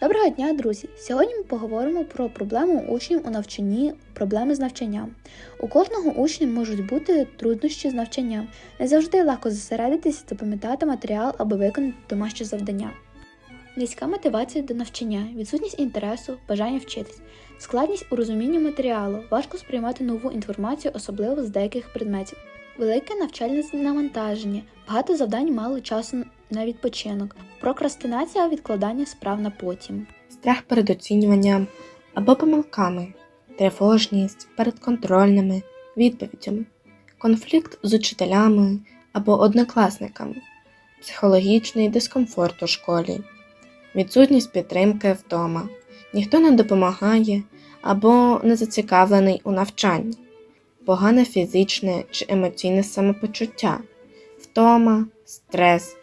Доброго дня, друзі! Сьогодні ми поговоримо про проблему учнів у навчанні, проблеми з навчанням. У кожного учня можуть бути труднощі з навчанням. Не завжди легко зосередитися, запам'ятати матеріал або виконати домашнє завдання. Низька мотивація до навчання, відсутність інтересу, бажання вчитись, складність у розумінні матеріалу, важко сприймати нову інформацію, особливо з деяких предметів, велике навчальне навантаження, багато завдань мало часу на відпочинок, прокрастинація відкладання справ на потім. страх перед оцінюванням або помилками, тривожність перед контрольними відповідями, конфлікт з учителями або однокласниками, психологічний дискомфорт у школі, відсутність підтримки вдома, ніхто не допомагає або не зацікавлений у навчанні, погане фізичне чи емоційне самопочуття, втома, стрес,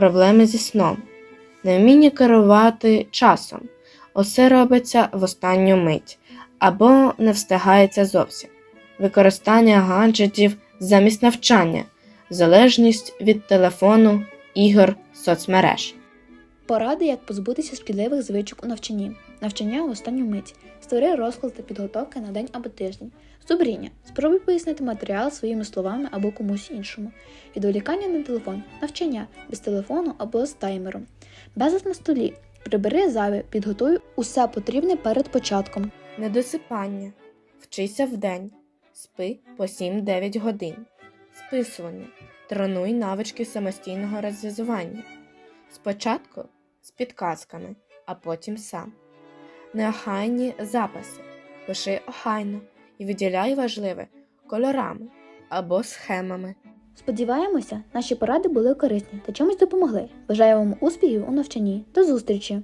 проблеми зі сном. Невміння керувати часом, усе робиться в останню мить або не встигається зовсім, використання гаджетів замість навчання, залежність від телефону, ігор, соцмереж. Поради, як позбутися шкідливих звичок у навчанні. Навчання в останню мить. Створи розклад та підготовки на день або тиждень. Зубріння. Спробуй пояснити матеріал своїми словами або комусь іншому. Відволікання на телефон. Навчання без телефону або з таймером. Безлад на столі. Прибери зайве, підготуй усе потрібне перед початком. Недосипання. Вчися вдень. Спи по 7-9 годин. Списування. Тренуй навички самостійного розв'язування. Спочатку з підказками, а потім сам. Неохайні записи. Пиши охайно і виділяй важливе кольорами або схемами. Сподіваємося, наші поради були корисні та чомусь допомогли. Бажаю вам успіхів у навчанні. До зустрічі!